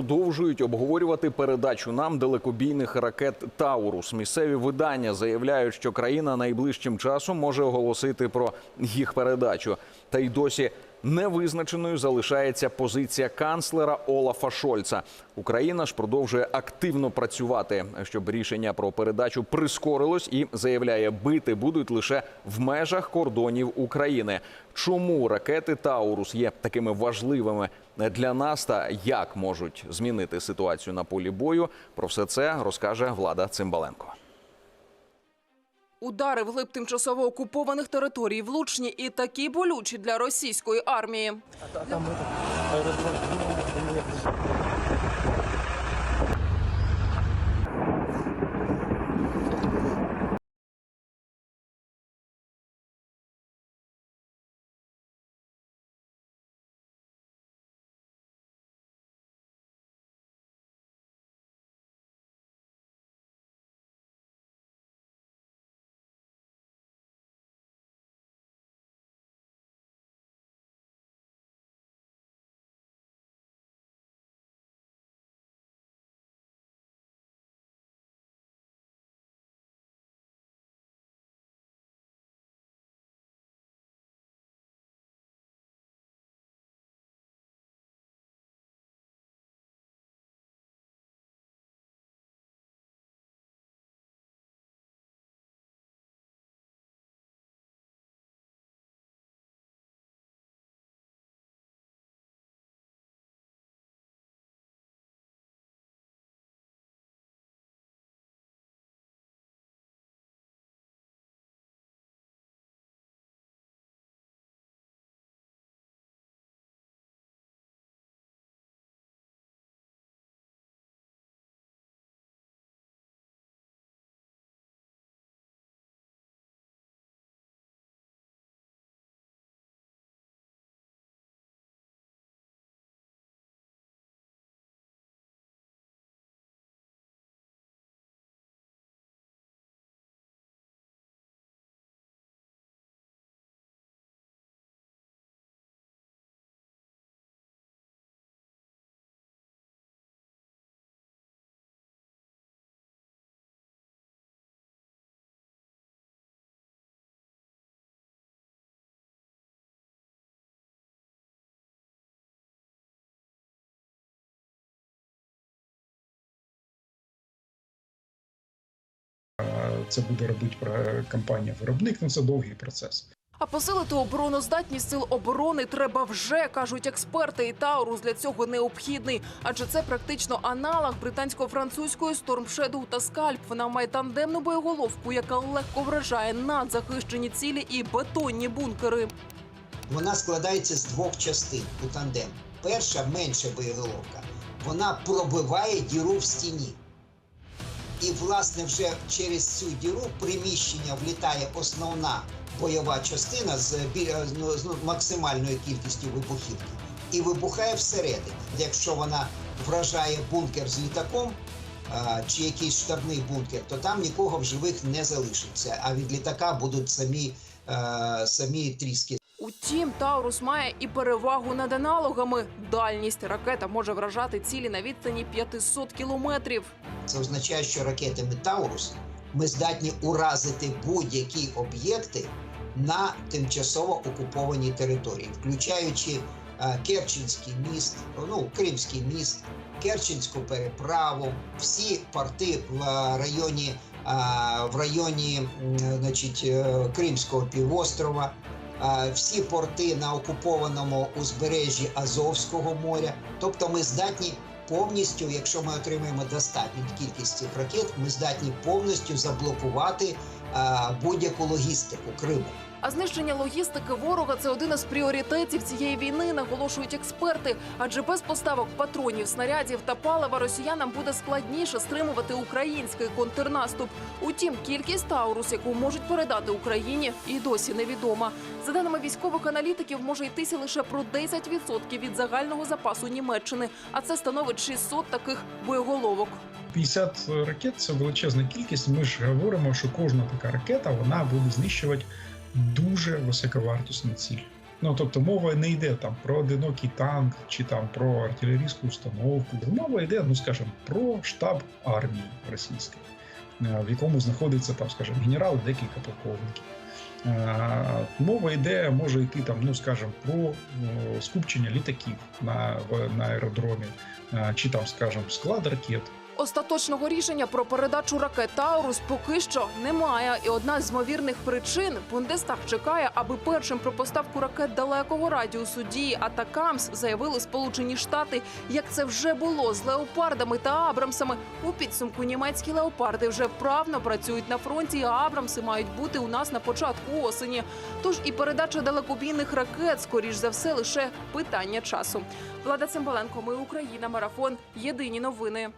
продовжують обговорювати передачу нам далекобійних ракет Таурус. Місцеві видання заявляють, що країна найближчим часом може оголосити про їх передачу. Та й досі невизначеною залишається позиція канцлера Олафа Шольца. Україна ж продовжує активно працювати, щоб рішення про передачу прискорилось і заявляє, бити будуть лише в межах кордонів України. Чому ракети Таурус є такими важливими для нас та як можуть змінити ситуацію на полі бою? Про все це розкаже Влада Цимбаленко. Удари вглиб тимчасово окупованих територій влучні і такі болючі для російської армії. Це буде робити про- компанія-виробник, ну це довгий процес. А посилити обороноздатність сил оборони треба вже, кажуть експерти. І Таурус для цього необхідний, адже це практично аналог британсько-французької Storm Shadow та Скальп. Вона має тандемну боєголовку, яка легко вражає надзахищені цілі і бетонні бункери. Вона складається з двох частин у тандем. Перша менша боєголовка. Вона пробиває діру в стіні. І, власне, вже через цю діру приміщення влітає основна бойова частина з, ну, з максимальною кількістю вибухівки і вибухає всередині. Якщо вона вражає бункер з літаком а, чи якийсь штабний бункер, то там нікого в живих не залишиться. А від літака будуть самі, е, самі тріски Утім, Таурус має і перевагу над аналогами. Дальність ракета може вражати цілі на відстані 500 кілометрів. Це означає, що ракетами Таурус ми здатні уразити будь-які об'єкти на тимчасово окупованій території, включаючи е, Керченський міст, ну Кримський міст, Керченську переправу, всі порти в е, районі, е, в районі значить, Кримського півострова. Всі порти на окупованому узбережжі Азовського моря, тобто ми здатні повністю, якщо ми отримаємо достатню кількість цих ракет, ми здатні повністю заблокувати будь-яку логістику Криму. А знищення логістики ворога це один із пріоритетів цієї війни, наголошують експерти. Адже без поставок патронів, снарядів та палива росіянам буде складніше стримувати український контрнаступ. Утім, кількість Таурус, яку можуть передати Україні, і досі невідома. За даними військових аналітиків, може йтися лише про 10% від загального запасу Німеччини, а це становить 600 таких боєголовок. 50 ракет це величезна кількість. Ми ж говоримо, що кожна така ракета вона буде знищувати дуже високовартісну ціль. Ну тобто мова не йде там про одинокий танк чи там про артилерійську установку. Мова йде, ну скажімо, про штаб армії російської, е, в якому знаходиться там, скажімо, генерал, декілька полковників. Е, Мова йде, може йти там, ну скажімо, про скупчення літаків на, на аеродромі, е, чи там, скажімо, склад ракет. Остаточного рішення про передачу ракет Таурус поки що немає. І одна з ймовірних причин Бундестаг чекає, аби першим про поставку ракет далекого радіусу дії Атакамс заявили Сполучені Штати, як це вже було з леопардами та Абрамсами. У підсумку німецькі леопарди вже вправно працюють на фронті. а Абрамси мають бути у нас на початку осені. Тож і передача далекобійних ракет, скоріш за все, лише питання часу. Влада Цимбаленко, ми Україна, марафон. Єдині новини.